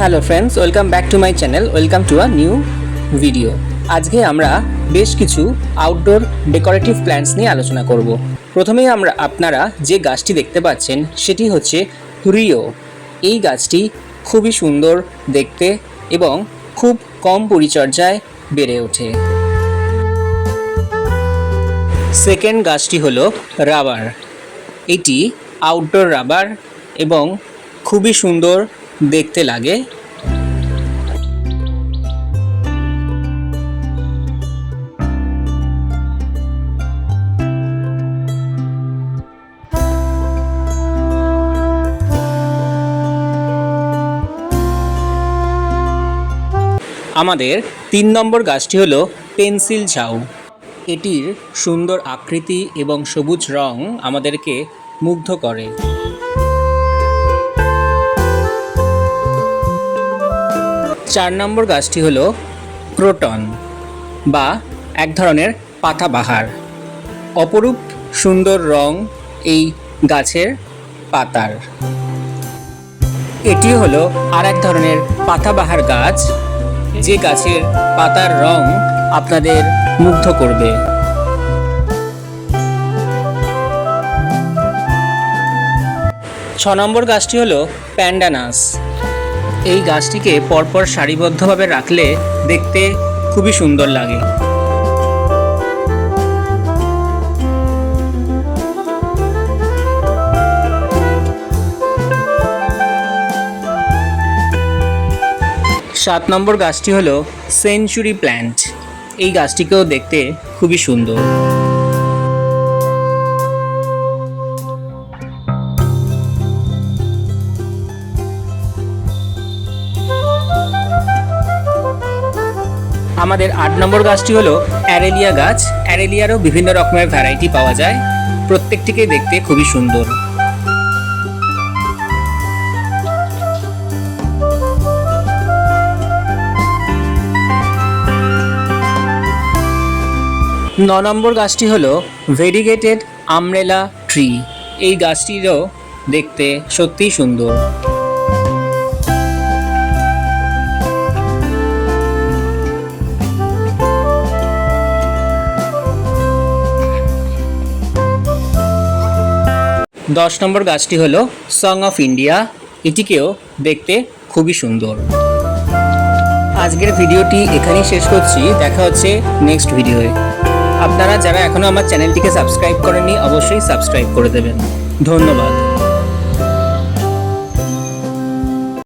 Hello friends welcome back to my channel welcome to a new video আজকে আমরা বেশ কিছু আউটডোর ডেকোরেটিভ প্ল্যান্টস নিয়ে আলোচনা করব। প্রথমেই আমরা আপনারা যে গাছটি দেখতে পাচ্ছেন, সেটি হচ্ছে রিও এই গাছটি খুবই সুন্দর দেখতে এবং খুব কম পরিচর্যায় বেড়ে ওঠে। সেকেন্ড গাছটি হলো রাবার এটি আউটডোর রাবার এবং খুবই সুন্দর দেখতে লাগে। আমাদের তিন নম্বর গাছটি হলো পেন্সিল ঝাউ। এটির সুন্দর আকৃতি এবং সবুজ রং আমাদেরকে মুগ্ধ করে। চার নম্বর গাছটি হলো ক্রোটন বা এক ধরনের পাতাবাহার। অপরূপ সুন্দর রং এই গাছের পাতার। এটি হলো আর এক ধরনের পাতাবাহার গাছ, যে গাছের পাতার রং আপনাদের মুগ্ধ করবে। ছ নম্বর গাছটি হলো প্যান্ডানাস। এই গাছটিকে পরপর সারিবদ্ধভাবে রাখলে দেখতে খুবই সুন্দর লাগে। সাত নম্বর গাছটি হলো সেঞ্চুরি প্ল্যান্ট। এই গাছটিকেও দেখতে খুবই সুন্দর। আমাদের আট নম্বর গাছটি হলো অ্যারেলিয়া গাছ। অ্যারেলিয়ারও বিভিন্ন রকমের ভ্যারাইটি পাওয়া যায়। প্রত্যেকটিকে দেখতে খুবই সুন্দর। ন নম্বর গাছটি হলো ভেরিগেটেড আমরেলা ট্রি এই গাছটিরও দেখতে সত্যিই সুন্দর। দশ নম্বর গাছটি হলো সং অফ ইন্ডিয়া এটিকেও দেখতে খুবই সুন্দর। আজকের ভিডিওটি এখানেই শেষ করছি। দেখা হচ্ছে নেক্সট ভিডিওয়ে আপনারা যারা এখনও আমার চ্যানেলটিকে সাবস্ক্রাইব করেননি, অবশ্যই সাবস্ক্রাইব করে দেবেন। ধন্যবাদ।